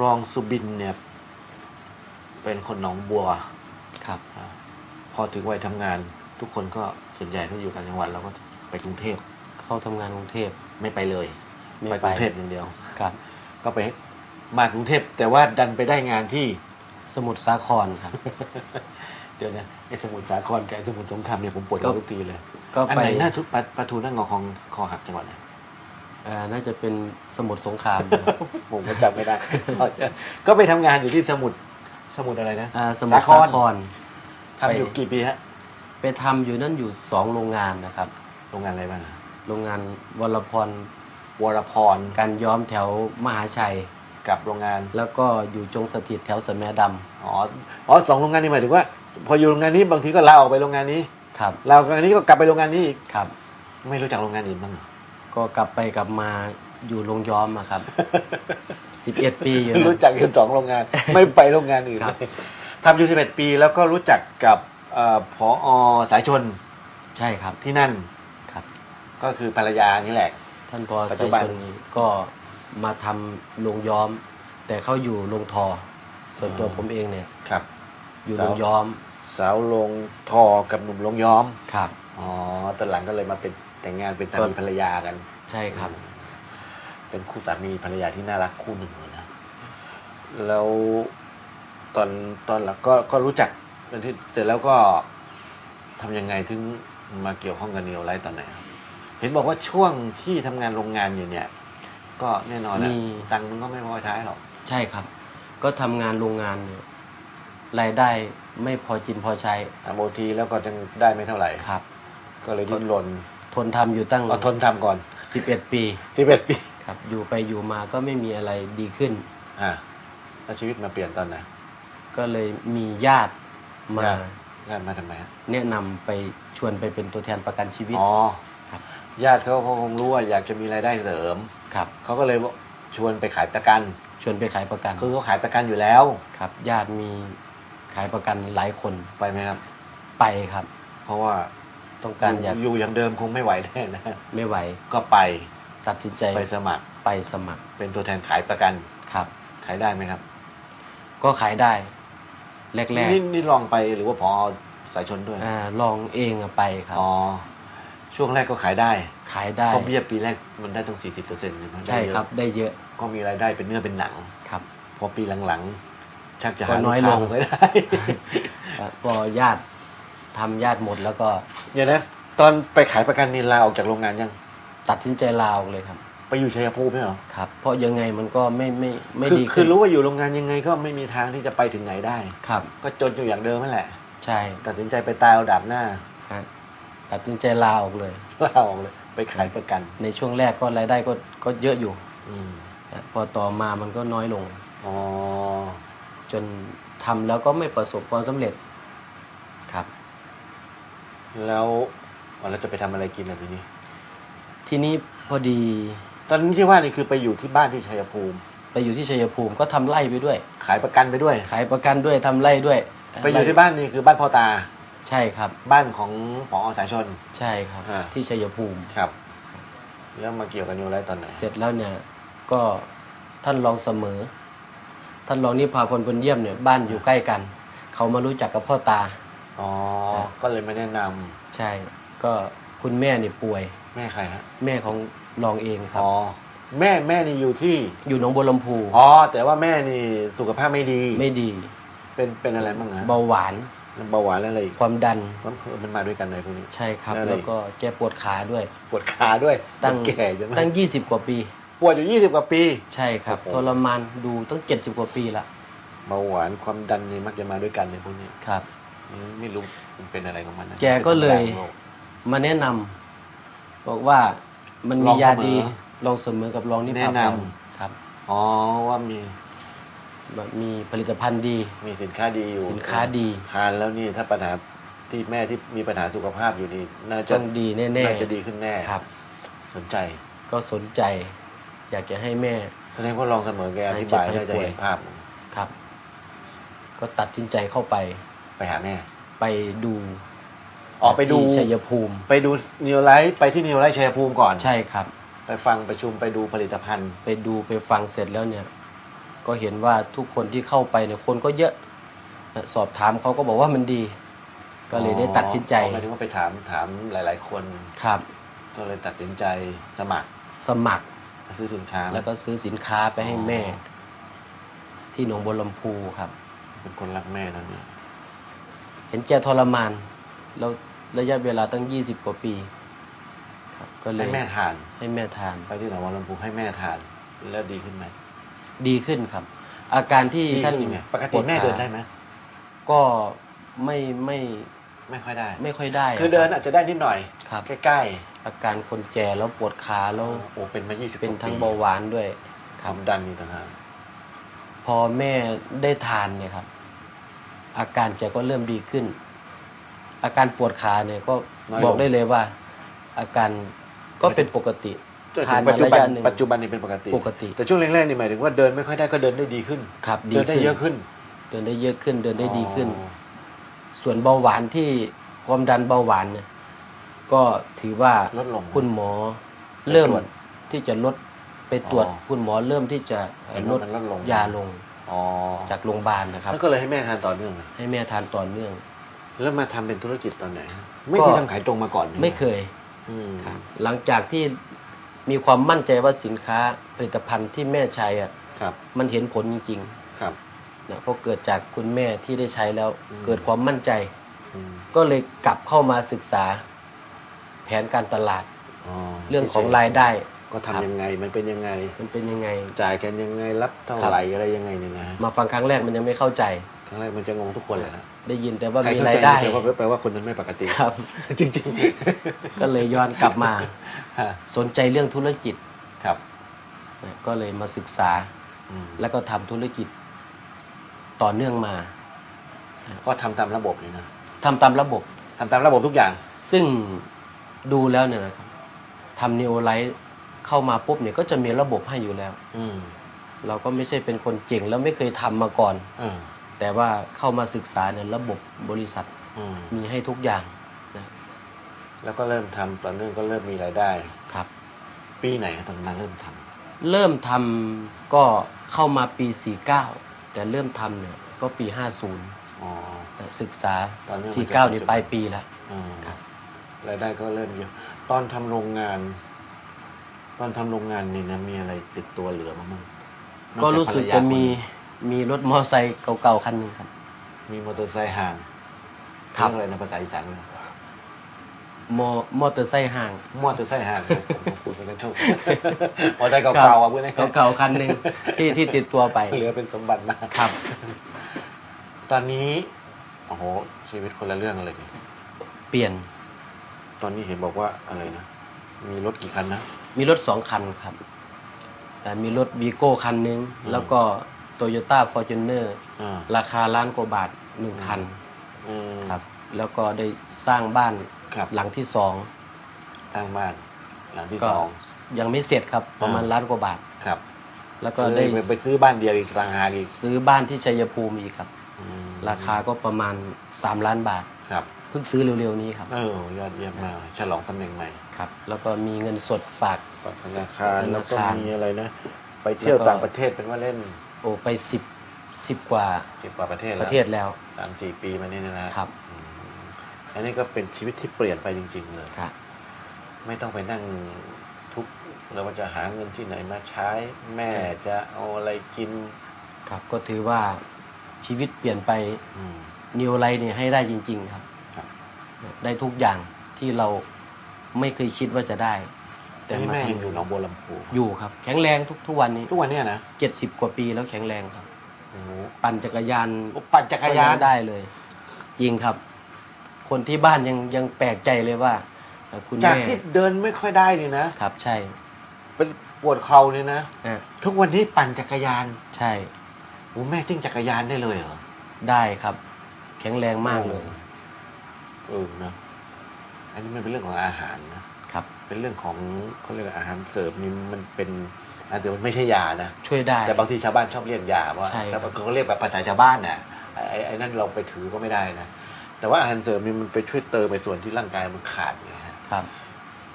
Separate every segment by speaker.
Speaker 1: รองสุบินเนี่ย เป็นคนหนองบัว
Speaker 2: ครับ
Speaker 1: อ่าพอถึงวัยทำงาน ทุกคนก็ส่วนใหญ่ถ้าอยู่ต่างจังหวัดเราก็ไปกรุงเทพ
Speaker 2: เข้าทำงานกรุงเทพ
Speaker 1: ไม่ไปเลย
Speaker 2: ไม่
Speaker 1: ไป
Speaker 2: ไป
Speaker 1: กรุงเทพอย่างเดียว
Speaker 2: ครับ
Speaker 1: ก็ไปมากรุงเทพแต่ว่าดันไปได้งานที่
Speaker 2: สมุทรสาครครับ
Speaker 1: เดี๋ยวนะไอ้สมุทรสาครกับไอ้สมุทรสงครามเนี่ยผมปวด
Speaker 2: ก็
Speaker 1: หัวทุกทีเลย
Speaker 2: ก็
Speaker 1: อัน
Speaker 2: ไป
Speaker 1: ไหนหน้าทุปลาปลาทูหน้างอของคอหักจังหวัดไหน
Speaker 2: เอ่อ น่าจะเป็นสมุทรสงคราม
Speaker 1: ผมก็จำไม่ได้ ก็ไปทำงานอยู่ที่สมุทรสมุทรอะไรนะ
Speaker 2: อ่าสมุทร
Speaker 1: สา
Speaker 2: สา
Speaker 1: ค
Speaker 2: ค
Speaker 1: ร
Speaker 2: ร
Speaker 1: ทำอยู่กี่ปีฮะ
Speaker 2: ไปทำอยู่นั่นอยู่สองโรงงานนะครับ
Speaker 1: โรงงานอะไรบ้างอะ
Speaker 2: โรงงานวรพร
Speaker 1: วรพร
Speaker 2: การย้อมแถวมหาชัย
Speaker 1: กับโรงงาน
Speaker 2: แล้วก็อยู่จงสถิตแถวสแมด
Speaker 1: อ๋ออ๋อสองโรงงานนี้หมายถึงว่า พออยู่โรงงานนี้บางทีก็ลาออกไปโรงงานนี้ำ
Speaker 2: ครับ
Speaker 1: ลาออกโรงงานนี้ก็กลับไปโรงงานนี้อีก
Speaker 2: ครับ
Speaker 1: ไม่รู้จักโรงงานอื่นบ้างเหรอ
Speaker 2: ก็กลับไปกลับมาอยู่โรงย้อมอะครับสิบเอ็ดปีอยู่นะ
Speaker 1: รู้จักอยู่สองโรงงาน ไม่ไปโรงงานอื่น
Speaker 2: ครับ
Speaker 1: เลยทำอยู่สิบเอ็ดปีแล้วก็รู้จักกับเอ่อผอสายชน
Speaker 2: ใช่ครับ
Speaker 1: ที่นั่น
Speaker 2: ครับ
Speaker 1: ก็คือภรรยานี่แหละ
Speaker 2: ท่านพอ
Speaker 1: ปัจจุ
Speaker 2: สาย
Speaker 1: บัน
Speaker 2: ชนก็มาทำโรงย้อม แต่เขาอยู่โรงทอ ส่วนตัวผมเองเนี่ย
Speaker 1: ครับ
Speaker 2: อยู่
Speaker 1: สาว
Speaker 2: โรงย้อม
Speaker 1: สาวลงทอกับหนุ่มลงย้อม
Speaker 2: ครับ
Speaker 1: อ๋อตอนหลังก็เลยมาเป็นแต่งงานเป็นสามีภรรยากัน
Speaker 2: ใช่ครับ
Speaker 1: เป็นคู่สามีภรรยาที่น่ารักคู่หนึ่งเลยนะแล้วตอนตอนหลังก็ก็รู้จักกันที่เสร็จแล้วก็ทำยังไงถึงมาเกี่ยวข้องกับเนียวไลท์ตอนไหนครับเห็นบอกว่าช่วงที่ทำงานโรงงานอยู่เนี่ย ก็แน่นอนนะ
Speaker 2: มี
Speaker 1: ตังค์มันก็ไม่พอใช้หรอก
Speaker 2: ใช่ครับ ก็ทำงานโรงงานเนี่ยรายได้ไม่พอกินพอใช้
Speaker 1: ทำโอทีแล้วก็ยังได้ไม่เท่าไหร่
Speaker 2: ครับ
Speaker 1: ก็เลยดิ้นรน
Speaker 2: ทนทำอยู่ตั้ง
Speaker 1: เอาทนทำก่อน
Speaker 2: 11 ปี
Speaker 1: สิบเอ็ดปี
Speaker 2: ครับ อยู่ไปอยู่มาก็ไม่มีอะไรดีขึ้น
Speaker 1: อ่าแล้วชีวิตมาเปลี่ยนตอนไหน
Speaker 2: ก็เลยมีญาติมา
Speaker 1: ญาติงานมาทำไมฮะ
Speaker 2: แนะนำไปชวนไปเป็นตัวแทนประกันชีวิต
Speaker 1: อ๋อ
Speaker 2: ครับ
Speaker 1: ญาติเขาเขาคงรู้ว่าอยากจะมีรายได้เสริม
Speaker 2: ครับ
Speaker 1: เขาก็เลยชวนไปขายประกัน
Speaker 2: ชวนไปขายประกัน
Speaker 1: คือเขาขายประกันอยู่แล้ว
Speaker 2: ครับ ญาติมีขายประกันหลายคน
Speaker 1: ไปไหมครับ
Speaker 2: ไปครับ
Speaker 1: เพราะว่า
Speaker 2: ต้องการอยาก
Speaker 1: อยู่อย่างเดิมคงไม่ไหวแน่นะ
Speaker 2: ไม่ไหว
Speaker 1: ก็ไป
Speaker 2: ตัดสินใจ
Speaker 1: ไปสมัคร
Speaker 2: ไปสมัคร
Speaker 1: เป็นตัวแทนขายประกัน
Speaker 2: ครับ
Speaker 1: ขายได้ไหมครับ
Speaker 2: ก็ขายได้ แรก
Speaker 1: นี่นี่ลองไปหรือว่าพอสายชนด้วย
Speaker 2: ๆอ่าลองเองอะไปครับ
Speaker 1: อ๋อช่วงแรกก็ขายได้
Speaker 2: ขายได้
Speaker 1: เพราะเบี้ยปีแรกมันได้ตั้ง 40เปอร์เซ็นต์ใช่ไหม
Speaker 2: ใช่ครับ ได้เยอะ
Speaker 1: ก็มีรายได้เป็นเนื้อเป็นหนัง
Speaker 2: ครับ
Speaker 1: พอปีหลังๆชักจะ
Speaker 2: ก็
Speaker 1: หา
Speaker 2: น้อย
Speaker 1: ลูกค้า
Speaker 2: ลง
Speaker 1: ไม่ได้
Speaker 2: ครับพอญาติ ทำญาติหมดแล้วก็
Speaker 1: เดี๋ยวนะ ตอนไปขายประกันนินลาออกจากโรงงานยัง
Speaker 2: ตัดสินใจลาออกเลยครับ
Speaker 1: ไปอยู่ชัยภูมิไหมเหรอ
Speaker 2: ครับ เพราะยังไงมันก็ไม่ไม่ไม่
Speaker 1: คือ
Speaker 2: ดี
Speaker 1: คื
Speaker 2: ขึ้
Speaker 1: อนรู้ว่าอยู่โรงงานยังไงก็ไม่มีทางที่จะไปถึงไหนได้
Speaker 2: ครับ
Speaker 1: ก็จนอยู่อย่างเดิมนั่นแหละ
Speaker 2: ใช่
Speaker 1: ตัดสินใจไปตายเอาดาบหน้า
Speaker 2: ฮะตัดสินใจลาออกเลย
Speaker 1: ลาออกเลย ไปขายประกัน
Speaker 2: ในช่วงแรกก็รายได้ก็ก็เยอะอยู่
Speaker 1: อืม
Speaker 2: นะพอต่อมามันก็น้อยลง
Speaker 1: อ๋อ
Speaker 2: จนทำแล้วก็ไม่ประสบความสำเร็จครับ
Speaker 1: แล้วเราจะไปทำอะไรกินล่ะทีนี้
Speaker 2: ทีนี้พอดี
Speaker 1: ตอนนี้ที่ว่านี่คือไปอยู่ที่บ้านที่ชัยภูมิ
Speaker 2: ไปอยู่ที่ชัยภูมิก็ทำไร่ไปด้วย
Speaker 1: ขายประกันไปด้วย
Speaker 2: ขายประกันด้วยทำไร่ด้วย
Speaker 1: ไปอยู่ที่บ้านนี่คือบ้านพ่อตา
Speaker 2: ใช่ครับ
Speaker 1: บ้านของผอสายชน
Speaker 2: ใช่ครับ
Speaker 1: อ่า
Speaker 2: ที่ชัยภูมิ
Speaker 1: ครับ แล้วมาเกี่ยวกับนิวไลท์ตอนไหน
Speaker 2: เสร็จแล้วเนี่ยก็ท่านรองเสมอ ท่านรองนิพาพลพลเยี่ยมเนี่ยบ้านอยู่ใกล้กัน เขามารู้จักกับพ่อตา
Speaker 1: อ๋อ
Speaker 2: ครับ
Speaker 1: ก็เลยไม่แนะนำ
Speaker 2: ใช่ ก็คุณแม่เนี่ยป่วย
Speaker 1: แม่ใครฮะ
Speaker 2: แม่ของรองเองครับ
Speaker 1: อ๋อ แม่แม่นี่อยู่ที่
Speaker 2: อยู่หนองบัวลำพู
Speaker 1: อ๋อ แต่ว่าแม่นี่สุขภาพไม่ดี
Speaker 2: ไม่ดี
Speaker 1: เป็นเป็นอะไรบ้างฮะ
Speaker 2: เบาหวาน
Speaker 1: เบาหวานแล้วอะไรอีก
Speaker 2: ความดัน
Speaker 1: มันมันมาด้วยกันเลยพวกนี้
Speaker 2: ใช่ครับ
Speaker 1: แล้วอะไร
Speaker 2: แล้วก็แกปวดขาด้วย
Speaker 1: ปวดขาด้วย
Speaker 2: ตั้ง
Speaker 1: แก่ใช่ไหม
Speaker 2: ตั้ง 20 กว่าปี
Speaker 1: ปวดอยู่ยี่สิบกว่าปี
Speaker 2: ใช่ครับ
Speaker 1: โอ้โห
Speaker 2: ทรมานดูตั้ง 70 กว่าปีละ
Speaker 1: เบาหวานความดันนี่มักจะมาด้วยกันในพวกนี้
Speaker 2: ครับ
Speaker 1: มัน ไม่รู้มันเป็นอะไรของมันนะ
Speaker 2: แกก็เลย
Speaker 1: ป็นโรค
Speaker 2: มาแนะนำบอกว่ามัน
Speaker 1: ล
Speaker 2: มี
Speaker 1: อง
Speaker 2: ยา
Speaker 1: เสมอ
Speaker 2: ดีลองเสมอกับลองนิพา
Speaker 1: แนะ
Speaker 2: พ
Speaker 1: น
Speaker 2: ลครับ
Speaker 1: อ๋อว่ามี
Speaker 2: แบบมีผลิตภัณฑ์ดี
Speaker 1: มีสินค้าดีอยู่
Speaker 2: สินค้าดี
Speaker 1: ทานแล้วนี่ถ้าปัญหาที่แม่ที่มีปัญหาสุขภาพอยู่นี่น่าจะ
Speaker 2: ต้องดีแน่
Speaker 1: น่าจะดีขึ้นแน่
Speaker 2: ๆครับ
Speaker 1: สนใจ
Speaker 2: ก็สนใจ อยากจะให้แม่
Speaker 1: แสดงว่าลองเสมอแกอธิบาย
Speaker 2: ให้
Speaker 1: น่า
Speaker 2: เจ็
Speaker 1: จะ
Speaker 2: บให้ป่วย
Speaker 1: เห็นภาพ
Speaker 2: ครับ ก็ตัดสินใจเข้าไป
Speaker 1: ไปหาแม่
Speaker 2: ไปดู
Speaker 1: ออกไปดู
Speaker 2: ที่ชัยภูมิ
Speaker 1: ไปดูนิวไลท์ไปที่นิวไลท์ชัยภูมิก่อน
Speaker 2: ใช่ครับ
Speaker 1: ไปฟังประชุมไปดูผลิตภัณฑ์
Speaker 2: ไปดูไปฟังเสร็จแล้วเนี่ยกก็เห็นว่าทุกคนที่เข้าไปเนี่ยคนก็เยอะนะสอบถามเขาก็บอกว่ามันดี ก็เลยได้ตัดสินใจ
Speaker 1: หมายถึงว่าไปถามถามหลาย ๆ คน
Speaker 2: ครับ
Speaker 1: ก็เลยตัดสินใจสมัคร
Speaker 2: สมัคร
Speaker 1: ซื้อสินค้า
Speaker 2: แล้วก็ซื้อสินค้าไปให้แม่ ที่หนองบัวลำพูครับ
Speaker 1: เป็นคนรักแม่นะเนี่ย
Speaker 2: เห็นแกทรมานแล้วระยะเวลาตั้ง 20 กว่าปีครับก็เล
Speaker 1: ให้
Speaker 2: ย
Speaker 1: แม่ทาน
Speaker 2: ให้แม่ทาน
Speaker 1: ไปที่หนองบัวลำพูให้แม่ทาน แล้วดีขึ้นไหม
Speaker 2: ดีขึ้นครับ อาการที่
Speaker 1: ดี
Speaker 2: ท่าน
Speaker 1: ขึ้ยังไงปกติแม่
Speaker 2: วขา
Speaker 1: เดินได้ไหม
Speaker 2: ก็ไม่ไม่
Speaker 1: ไม่ค่อยได้
Speaker 2: ไม่ค่อยได้
Speaker 1: คือเดิน
Speaker 2: รับ
Speaker 1: อาจจะได้นิดหน่อย
Speaker 2: ครับ
Speaker 1: ใกล้
Speaker 2: อาการคนแก่แล้วปวดขา
Speaker 1: ๆ
Speaker 2: แล้ว
Speaker 1: โอ้เป็นมา20
Speaker 2: เป็นทั้ง
Speaker 1: กว่
Speaker 2: เบาหวานด้วยค
Speaker 1: ค
Speaker 2: รั
Speaker 1: วา
Speaker 2: บ
Speaker 1: มดันนี่ต่างหาก
Speaker 2: พอแม่ได้ทานเนี่ยครับ อาการแกก็เริ่มดีขึ้น อาการปวดขาเนี่ยก็บอกได้เลยว่า อาการก็เป็นปกติ
Speaker 1: จน
Speaker 2: ทา
Speaker 1: ถึ
Speaker 2: น
Speaker 1: งปั
Speaker 2: มา
Speaker 1: จจุ
Speaker 2: ระ
Speaker 1: บัน
Speaker 2: ยะหนึ่ง
Speaker 1: ปัจจุบันนี่เป็นปกติ
Speaker 2: ปกติ
Speaker 1: แต่ช่วงแรกๆนี่หมายถึงว่าเดินไม่ค่อยได้ก็เดินได้ดีขึ้น
Speaker 2: ครับดี
Speaker 1: เดินได้
Speaker 2: ขึ้น
Speaker 1: เยอะขึ้น
Speaker 2: เดินได้เยอะขึ้น เดินได้ดีขึ้น
Speaker 1: อ๋อ
Speaker 2: ส่วนเบาหวานที่ความดันเบาหวานเนี่ยก็ถือว่า
Speaker 1: ลดลง
Speaker 2: คุณหมอเริ่ม
Speaker 1: ไปตรวจ
Speaker 2: ที่จะลดไปตรวจ
Speaker 1: อ๋อ
Speaker 2: คุณหมอเริ่มที่จะเอ่อ
Speaker 1: เห็น
Speaker 2: ล
Speaker 1: ว่า
Speaker 2: ด
Speaker 1: มันลดลง
Speaker 2: ยาลง
Speaker 1: อ๋อ
Speaker 2: จากโรงพยาบาลนะครับ
Speaker 1: แล้วก็เลยให้แม่ทานต่อเนื่องเลย
Speaker 2: ให้แม่ทานต่อเนื่อง
Speaker 1: แล้วมาทำเป็นธุรกิจตอนไหนฮะไม่
Speaker 2: ก็
Speaker 1: มีทำขายตรงมาก่อนนี่
Speaker 2: ไม่เคย
Speaker 1: อืม
Speaker 2: ครับหลังจากที่มีความมั่นใจว่าสินค้าผลิตภัณฑ์ที่แม่ใช้อะ
Speaker 1: ครับ
Speaker 2: มันเห็นผลจริง
Speaker 1: ครับ
Speaker 2: ๆนะเพราะเกิดจากคุณแม่ที่ได้ใช้แล้ว
Speaker 1: อืม
Speaker 2: เกิดความมั่นใจ
Speaker 1: อืม
Speaker 2: ก็เลยกลับเข้ามาศึกษา แผนการตลาด
Speaker 1: อ๋อ
Speaker 2: เรื่องของรายได้
Speaker 1: ก็ทำยังไงมันเป็นยังไง
Speaker 2: มันเป็นยังไง
Speaker 1: จ่ายกันยังไงรับเท่า
Speaker 2: ครับ
Speaker 1: ไหร่อะไรยังไงเนี่ยนะ
Speaker 2: มาฟังครั้งแรกมันยังไม่เข้าใจ
Speaker 1: ครั้งแรกมันจะงงทุกคนแหละฮะ
Speaker 2: ได้ยินแต่ว่า
Speaker 1: ใคร
Speaker 2: มี
Speaker 1: เข้
Speaker 2: ราย
Speaker 1: ใจ
Speaker 2: ได้
Speaker 1: แปลว่าแปลว่าคนนั้นไม่ปกติ
Speaker 2: ครับ
Speaker 1: จริง
Speaker 2: ก็เลยย้อนกลับมา
Speaker 1: ๆฮะ
Speaker 2: สนใจเรื่องธุรกิจ
Speaker 1: ครับ
Speaker 2: นะก็เลยมาศึกษา
Speaker 1: อืม
Speaker 2: แล้วก็ทำธุรกิจต่อเนื่องมา
Speaker 1: ก็ทำตามระบบเลยนะ
Speaker 2: ทำตามระบบ
Speaker 1: ทำตามระบบทุกอย่าง
Speaker 2: ซึ่งดูแล้วเนี่ยนะครับทำนิโอไลท์ เข้ามาปุ๊บเนี่ยก็จะมีระบบให้อยู่แล้ว
Speaker 1: อืม
Speaker 2: เราก็ไม่ใช่เป็นคนเก่งแล้วไม่เคยทำมาก่อน
Speaker 1: เออ
Speaker 2: แต่ว่าเข้ามาศึกษาเนี่ยระบบบริษัท
Speaker 1: อืม
Speaker 2: มีให้ทุกอย่างนะ
Speaker 1: แล้วก็เริ่มทำต่อเนื่องก็เริ่มมีรายได้
Speaker 2: ครับ
Speaker 1: ปีไหนตอนนั้นเริ่มทำ
Speaker 2: เริ่มทำก็เข้ามาปี 49 แต่เริ่มทำเนี่ยก็ปี 50
Speaker 1: อ๋อ
Speaker 2: นะศึกษา
Speaker 1: ตอนนี้มันจะ
Speaker 2: 49นี่ปลายปีแล้ว
Speaker 1: อืม
Speaker 2: ครับ
Speaker 1: รายได้ก็เริ่มเยอะตอนทำโรงงาน ตอนทำโรงงานนี่นะมีอะไรติดตัวเหลือมาบ้างนอ
Speaker 2: ก็
Speaker 1: จา
Speaker 2: รู้สึก
Speaker 1: ภยา
Speaker 2: จะมี
Speaker 1: คน
Speaker 2: มีรถมอไซค์เก่าๆคันหนึ่งครับ
Speaker 1: มีมอเตอร์ไซค์ห่าง
Speaker 2: ครับ
Speaker 1: เองอะไรนะภาษาอีสานเลย
Speaker 2: มอมอเตอร์ไซค์ห่าง
Speaker 1: มอเตอร์ไซค์ห่างผมต้องพูดไปกันทุกมอเตอร์ไซค์เก่าๆอะพูดง่ายๆ
Speaker 2: เก่าๆคันหนึ่งที่ที่ติดตัวไป
Speaker 1: เหลือเป็นสมบัตินะ
Speaker 2: ครับ
Speaker 1: ตอนนี้โอ้โหชีวิตคนละเรื่องเลยนี่
Speaker 2: เปลี่ยน
Speaker 1: ตอนนี้เห็นบอกว่าอะไรนะมีรถกี่คันนะ
Speaker 2: มีรถสองคันครับแต่มีรถวีโก้คันหนึ่งแล้วก็โตโยต้าฟอร์จูเนอร์
Speaker 1: อ่า
Speaker 2: ราคาล้านกว่าบาทหนึ่งคัน
Speaker 1: อืม
Speaker 2: ครับ แล้วก็ได้สร้างบ้าน
Speaker 1: ครับ
Speaker 2: หลังที่สอง
Speaker 1: สร้างบ้าน หลังที่
Speaker 2: ก็
Speaker 1: สอง
Speaker 2: ยังไม่เสร็จครับประมาณ
Speaker 1: อ่า
Speaker 2: ล้านกว่าบาท
Speaker 1: ครับ
Speaker 2: แล้วก็
Speaker 1: ซื้อ
Speaker 2: ได้
Speaker 1: ไปไปซื้อบ้านเดียวอีกต่างหากอีก
Speaker 2: ซื้อบ้านที่ชัยภูมิอีกครับ
Speaker 1: อืม
Speaker 2: ราคาก็ประมาณ 3 ล้านบาท
Speaker 1: ครับ
Speaker 2: เพิ่งซื้อเร็วๆนี้ครับ
Speaker 1: เออยอดเยี่ยมมากฉลองตำแหน่งใหม่
Speaker 2: ครับ แล้วก็มีเงินสดฝาก
Speaker 1: ฝากธนาคาร
Speaker 2: ธ
Speaker 1: แล้ว
Speaker 2: นา
Speaker 1: ก็
Speaker 2: คาร
Speaker 1: มีอะไรนะ ไปเที่ยว
Speaker 2: แล้วก็
Speaker 1: ต่างประเทศเป็นว่าเล่น
Speaker 2: โอ้ไปสิบสิบกว่า
Speaker 1: สิบกว่าประเทศ
Speaker 2: ป
Speaker 1: แล้ว
Speaker 2: ระเทศแล้ว
Speaker 1: สามสี่ปีมานี่นะฮะ
Speaker 2: ครับ
Speaker 1: อืมอันนี้ก็เป็นชีวิตที่เปลี่ยนไปจริง ๆ เลย
Speaker 2: ครับ
Speaker 1: ไม่ต้องไปนั่งทุกข์แล้วว่าจะหาเงินที่ไหนมาใช้ แม่จะเอาอะไรกิน
Speaker 2: ครับก็ถือว่าชีวิตเปลี่ยนไป
Speaker 1: อืม
Speaker 2: นิวไลท์เนี่ยให้ได้จริง ๆ ครับ
Speaker 1: ครับ
Speaker 2: ได้ทุกอย่างที่เราไม่เคยคิดว่าจะได้
Speaker 1: แต่นี่
Speaker 2: มา
Speaker 1: แม่
Speaker 2: ทำ
Speaker 1: ยังอยู่หนองบัวลำพู
Speaker 2: อยู่ครับ แข็งแรงทุกทุกวันนี้
Speaker 1: ทุกวันเนี้ยนะ
Speaker 2: เจ็ดสิบกว่าปีแล้วแข็งแรงครับ
Speaker 1: โอ้โห
Speaker 2: ปั่นจักรยาน
Speaker 1: ปั่นจักรยาน
Speaker 2: ยังได้เลยจริงครับ คนที่บ้านยังยังแปลกใจเลยว่าเอ่อคุณ
Speaker 1: จาก
Speaker 2: แม่
Speaker 1: ที่เดินไม่ค่อยได้นี่นะ
Speaker 2: ครับ ใช่
Speaker 1: เป็นปวดเข่านี่นะ
Speaker 2: อะ
Speaker 1: ทุกวันนี้ปั่นจักรยาน
Speaker 2: ใช่
Speaker 1: โอ้แม่ซิ่งจักรยานได้เลยเหรอ
Speaker 2: ได้ครับ แข็งแรงมากเลย
Speaker 1: เออนะอันนี้มันเป็นเรื่องของอาหารนะ
Speaker 2: ครับ
Speaker 1: เป็นเรื่องของเขาเรียกอะไรอาหารเสริมนี่มันเป็นอาจจะมันไม่ใช่ยานะ
Speaker 2: ช่วยได้
Speaker 1: แต่บางทีชาวบ้านชอบเรียกยาว่า
Speaker 2: ใช่ครับ
Speaker 1: แต่เขาเรียกแบบภาษาชาวบ้านน่ะไอ้ไอ้ไอ้นั่นเราไปถือก็ไม่ได้นะแต่ว่าอาหารเสริมนี่มันไปช่วยเติมในส่วนที่ร่างกายมันขาดไงฮะ
Speaker 2: ครับ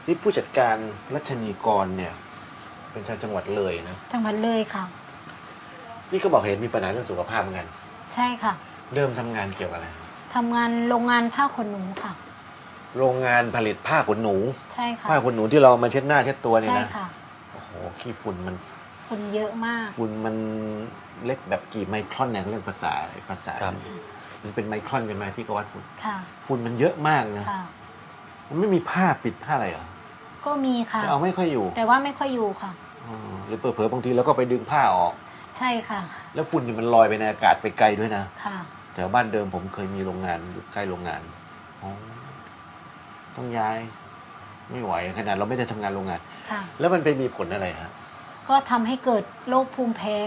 Speaker 1: นี่ผู้จัดการรัชนีกรเนี่ย เป็นชาวจังหวัดเลยนะ
Speaker 3: จังหวัดเลยค่ะ
Speaker 1: นี่ก็บอกเห็นมีปัญหาเรื่องสุขภาพเหมือนกัน
Speaker 3: ใช่ค่ะ
Speaker 1: เริ่มทำงานเกี่ยวกับอะไร
Speaker 3: ทำงานโรงงานผ้าขนหนูค่ะ
Speaker 1: โรงงานผลิตผ้าขนหนู
Speaker 3: ใช่ค่ะ
Speaker 1: ผ้าขนหนูที่เรามาเช็ดหน้าเช็ดตัวเนี่ย
Speaker 3: ใช่
Speaker 1: นะ
Speaker 3: ค่ะ
Speaker 1: โอ้โหขี้ฝุ่นมัน
Speaker 3: คนเยอะมาก
Speaker 1: ฝุ่นมันเล็กแบบกี่ไมครอนเนี่ยเขาเรียกภาษาภาษา
Speaker 2: ครับ
Speaker 1: มันเป็นไมครอนกันไหมที่เขาวัดฝุ่น
Speaker 3: ค่ะ
Speaker 1: ฝุ่นมันเยอะมากนะ
Speaker 3: ค่ะ
Speaker 1: มันไม่มีผ้าปิดผ้าอะไรเหรอ
Speaker 3: ก็มีค่ะ
Speaker 1: เอาไม่ค่อยอยู่
Speaker 3: แต่ว่าไม่ค่อยอยู่ค่ะ
Speaker 1: อ๋อหรือเผลอๆบางทีเราก็ไปดึงผ้าออก
Speaker 3: ใช่ค่ะ
Speaker 1: แล้วฝุ่นนี่มันลอยไปในอากาศไปไกลด้วยนะ
Speaker 3: ค่ะ
Speaker 1: แถวบ้านเดิมผมเคยมีโรงงานอยู่ใกล้โรงงานอ๋อ ต้องย้าย ไม่ไหวขนาดเราไม่ได้ทำงานโรงงาน
Speaker 3: ค่ะ
Speaker 1: แล้วมันไปมีผลอะไรฮะ
Speaker 3: ก็ทำให้เกิดโรคภูมิแพ้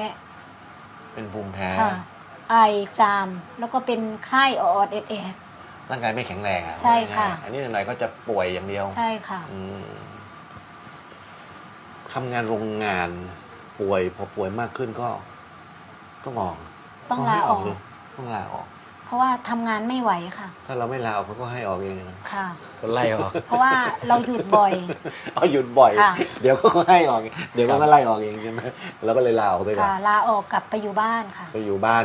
Speaker 1: เป็นภูมิแพ้
Speaker 3: ค่ะ ไอจาม แล้วก็เป็นไข้ออดๆเอ็ดเอ็ด
Speaker 1: ร่างกายไม่แข็งแรงอะ
Speaker 3: ใช่ค่ะ
Speaker 1: อันนี้หน่อยๆก็จะป่วยอย่างเดียว
Speaker 3: ใช่ค่ะ
Speaker 1: อืมทำงานโรงงานป่วยพอป่วยมากขึ้นก็ต้องออก
Speaker 3: ต้อง
Speaker 1: ให้
Speaker 3: ลาออก
Speaker 1: เลยต้องลาออก
Speaker 3: เพ ราะว่าทำงานไม่ไหวค่ะ
Speaker 1: ถ้าเราไม่ลาออกเขาก็ให้ออกเองนะ
Speaker 3: ค่ะ
Speaker 2: ก็ไล่ออก
Speaker 3: เพราะว่าเราหยุดบ่อย
Speaker 1: เอาหยุดบ่อย
Speaker 3: ค่ะ
Speaker 1: เดี๋ยวเขาก็ให้ออก เดี๋ยว
Speaker 2: ครั
Speaker 1: เขา
Speaker 2: บ
Speaker 1: ก็ไล่ออกเองใช่ไหมแล้วก็เลยลาออกไปก่อน
Speaker 3: ค่ะ ลาออกกลับไปอยู่บ้านค่ะ
Speaker 1: ไปอยู่บ้าน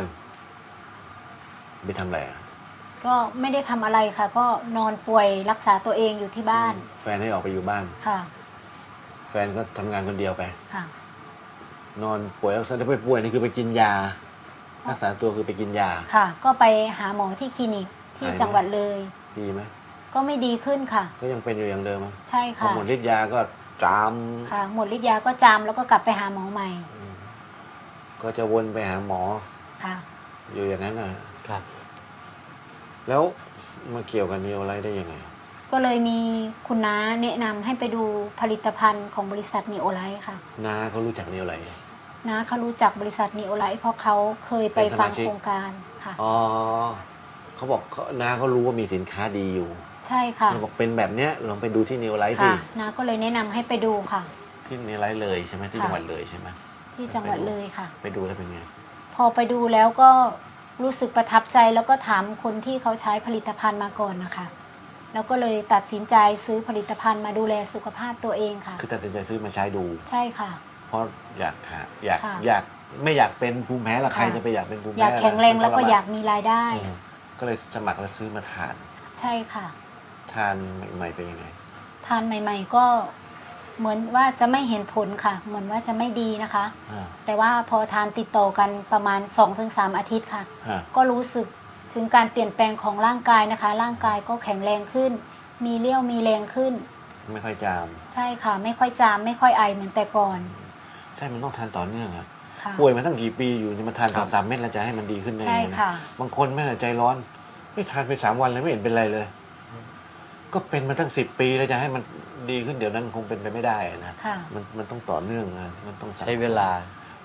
Speaker 1: ไปทำอะไรอะ
Speaker 3: ก็ไม่ได้ทำอะไรค่ะ ก็นอนป่วยรักษาตัวเองอยู่ที่บ้าน
Speaker 1: แฟนให้ออกไปอยู่บ้าน
Speaker 3: ค่ะ
Speaker 1: แฟนก็ทำงานคนเดียวไป
Speaker 3: ค่ะ
Speaker 1: นอนป่วยแล้วถ้าไปป่วยนี่คือไปกินยา รักษาตัวคือไปกินยา
Speaker 3: ค่ะ ก็ไปหาหมอที่คลินิกที่
Speaker 1: หายไหม
Speaker 3: จังหวัดเลย
Speaker 1: ดีไหม
Speaker 3: ก็ไม่ดีขึ้นค่ะ
Speaker 1: ก็ยังเป็นอยู่อย่างเดิมมั้ย
Speaker 3: ใช่
Speaker 1: พอ
Speaker 3: ค่ะ
Speaker 1: หมดฤทธิ์ยาก็จาม
Speaker 3: ค่ะ หมดฤทธิ์ยาก็จามแล้วก็กลับไปหาหมอใหม่
Speaker 1: อืมก็จะวนไปหาหมอ
Speaker 3: ค่ะ
Speaker 1: อยู่อย่างนั้นน่ะ
Speaker 2: ครับ
Speaker 1: แล้วมาเกี่ยวกับนิวไลท์ได้ยังไง
Speaker 3: ก็เลยมีคุณน้าแนะนำให้ไปดูผลิตภัณฑ์ของบริษัทนีโอไลท์ค่ะ
Speaker 1: น้าเขารู้จักนิวไลท์
Speaker 3: น้าเขารู้จักบริษัทนีโอไลท์เพราะเขาเคยไป
Speaker 1: เป็นส
Speaker 3: ฟั
Speaker 1: มางชิก
Speaker 3: โครงการค่ะ
Speaker 1: อ๋อเขาบอกเขาน้าเขารู้ว่ามีสินค้าดีอยู่
Speaker 3: ใช่ค่ะ
Speaker 1: เขาบอกเป็นแบบเนี้ยลองไปดูที่นิวไลท์สิ
Speaker 3: ค่ะน้าก็เลยแนะนำให้ไปดูค่ะ
Speaker 1: ที่นิวไลท์เลยใช่ไหมที่
Speaker 3: ค่ะ
Speaker 1: จังหวัดเลยใช่ไหม
Speaker 3: ที่จังหวัดเลยค่ะ
Speaker 1: ไปดูแล้วเป็นไง
Speaker 3: พอไปดูแล้วก็รู้สึกประทับใจแล้วก็ถามคนที่เขาใช้ผลิตภัณฑ์มาก่อนนะคะแล้วก็เลยตัดสินใจซื้อผลิตภัณฑ์มาดูแลสุขภาพตัวเองค่ะ
Speaker 1: คือตัดสินใจซื้อมาใช้ดู
Speaker 3: ใช่ค่ะ
Speaker 1: เพราะอยากหาอยาก
Speaker 3: ค่ะ
Speaker 1: อยากไม่อยากเป็นภูมิแพ้ละ
Speaker 3: ค่ะ
Speaker 1: ใครจะไปอยากเป็นภูมิ
Speaker 3: อ
Speaker 1: แพ้
Speaker 3: ยากแข็งแรงแล้วก็
Speaker 1: มันทรมน
Speaker 3: อยากมีรายได้
Speaker 1: อืมก็เลยสมัครแล้วซื้อมาทาน
Speaker 3: ใช่ค่ะ
Speaker 1: ทานใหม่ๆเป็นยังไง
Speaker 3: ทานใหม่ ๆ ก็เหมือนว่าจะไม่เห็นผลค่ะ เหมือนว่าจะไม่ดีนะคะ
Speaker 1: อ่า
Speaker 3: แต่ว่าพอทานติดต่อกันประมาณ 2-3 อาทิตย์ค่ะ
Speaker 1: ฮะ
Speaker 3: ก็รู้สึกถึงการเปลี่ยนแปลงของร่างกายนะคะ ร่างกายก็แข็งแรงขึ้น มีเลี้ยวมีแรงขึ้น
Speaker 1: ไม่ค่อยจาม
Speaker 3: ใช่ค่ะ ไม่ค่อยจามไม่ค่อยไอเหมือนแต่ก่อน
Speaker 1: ใช่มันต้องทานต่อเนื่องอะ
Speaker 3: ค่ะ
Speaker 1: ป่วยมาตั้งกี่ปีอยู่จะมาทาน
Speaker 2: ครั
Speaker 1: สอบงสามเม็ดแล้วจะให้มันดีขึ้นได้
Speaker 3: ใช่
Speaker 1: ยังไงนะ
Speaker 3: ค่ะ
Speaker 1: บางคนแม่งใจร้อนไม่ทานไปสามวันเลยไม่เห็นเป็นไรเลย ก็เป็นมาตั้งสิบปีแล้วจะให้มันดีขึ้นเดี๋ยวนั้นคงเป็นไปไม่ได้อะนะ
Speaker 3: ค่ะ
Speaker 1: มันมันต้องต่อเนื่องนะมันต้องสั่ง
Speaker 2: ใช้เวลา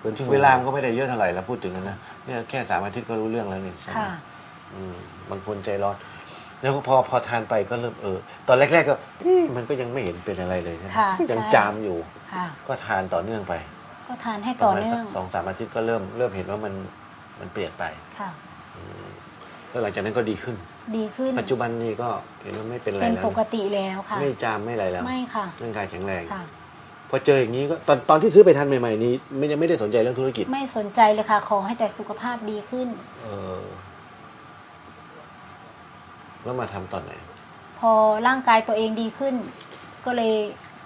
Speaker 2: ฟื้น
Speaker 1: ถึง
Speaker 2: ฟู
Speaker 1: เวลามันก็ไม่ได้เยอะเท่าไหร่แล้วพูดถึงกันนะ เนี่ยแค่สามอาทิตย์ก็รู้เรื่องแล้วนี่ใช่ไหม
Speaker 3: ค่ะ
Speaker 1: อืมบางคนใจร้อน แล้วก็พอพอทานไปก็เริ่มเออ ตอนแรก ๆ ก็อืมมันก็ยังไม่เห็นเป็นอะไรเลยใช่ไหม
Speaker 3: ค่ะ
Speaker 1: ยัง
Speaker 3: ใช่
Speaker 1: จามอยู่
Speaker 3: ค่ะ
Speaker 1: ก็ทานต่อเนื่องไป
Speaker 3: ก็ทานให้
Speaker 1: ป
Speaker 3: ต่
Speaker 1: ระ
Speaker 3: อ
Speaker 1: มาณ
Speaker 3: เนื่
Speaker 1: สั
Speaker 3: อกง
Speaker 1: สองสามอาทิตย์ก็เริ่มเริ่มเห็นว่ามันมันเปลี่ยนไป
Speaker 3: ค่ะ
Speaker 1: อืมแล้วหลังจากนั้นก็ดีขึ้น
Speaker 3: ดีขึ้น
Speaker 1: ปัจจุบันนี้ก็เห็นว่าไม่เป็นไร
Speaker 3: เป็น
Speaker 1: แล้ว
Speaker 3: ปกติแล้วค่ะ
Speaker 1: ไม่จามไม่อะไรแล้ว
Speaker 3: ไม่ค่ะ
Speaker 1: ร่างกายแข็งแรง
Speaker 3: ค่ะ
Speaker 1: พอเจออย่างนี้ก็ตอนตอนที่ซื้อไปทันใหม่ๆนี้ไม่ยังไม่ได้สนใจเรื่องธุรกิจ
Speaker 3: ไม่สนใจเลยค่ะขอให้แต่สุขภาพดีขึ้น
Speaker 1: เออ แล้วมาทำตอนไหน
Speaker 3: พอร่างกายตัวเองดีขึ้น ก็เลย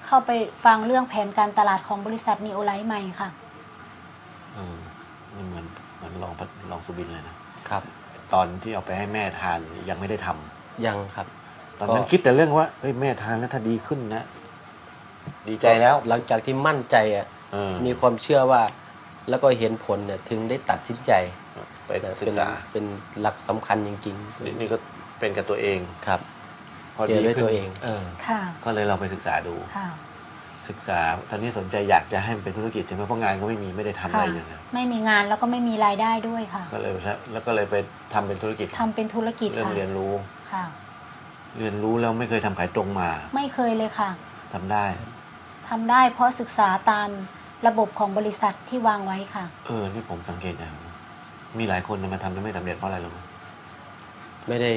Speaker 3: เข้าไปฟังเรื่องแผนการตลาดของบริษัทนีโอไลท์ใหม่ค่ะ
Speaker 1: เออมันเหมือนเหมือนลองลองสุบินเลยนะ
Speaker 2: ครับ
Speaker 1: ตอนที่เอาไปให้แม่ทานยังไม่ได้ทำ
Speaker 2: ยังครับ
Speaker 1: ตอนนั้น
Speaker 2: ก็
Speaker 1: คิดแต่เรื่องว่าเฮ้ยแม่ทานแล้วถ้าดีขึ้นนะ ดีใจแล้ว
Speaker 2: หลังจากที่มั่นใจอะ
Speaker 1: เออ
Speaker 2: มีความเชื่อว่า แล้วก็เห็นผลเนี่ยถึงได้ตัดสินใจ
Speaker 1: ไป
Speaker 2: แต่
Speaker 1: ศึ
Speaker 2: เป็
Speaker 1: ก
Speaker 2: น
Speaker 1: ษา
Speaker 2: เป็นหลักสำคัญจริง
Speaker 1: นี่นี่ก็เป็นกับตัวเอง
Speaker 2: ๆครับ
Speaker 1: พอ
Speaker 2: เจอด้วย
Speaker 1: ขึ้น
Speaker 2: ตัวเอง
Speaker 1: เออ
Speaker 3: ค่ะ
Speaker 1: ก็เลยเราไปศึกษาดู
Speaker 3: ค่ะ
Speaker 1: ศึกษาตอนนี้สนใจอยากจะให้มันเป็นธุรกิจใช่ไหมเพราะงานก็ไม่มีไม่ได้ทำอะไร
Speaker 3: ค่ะ
Speaker 1: เลยนะ
Speaker 3: ไม่มีงานแล้วก็ไม่มีรายได้ด้วยค่ะ
Speaker 1: ก็เลยแล้วก็เลยไปทำเป็นธุรกิจ
Speaker 3: ทำเป็นธุรกิจ
Speaker 1: เริ่ม
Speaker 3: ค่ะ
Speaker 1: เรียนรู้
Speaker 3: ค่ะ
Speaker 1: เรียนรู้แล้วไม่เคยทำขายตรงมา
Speaker 3: ไม่เคยเลยค่ะ
Speaker 1: ทำได้
Speaker 3: ทำได้เพราะศึกษาตามระบบของบริษัทที่วางไว้ค่ะ
Speaker 1: เออ นี่ผมสังเกตนะมีหลายคนมาทำแล้วไม่สำเร็จเพราะอะไรรู้ไหม
Speaker 2: ไม่ได้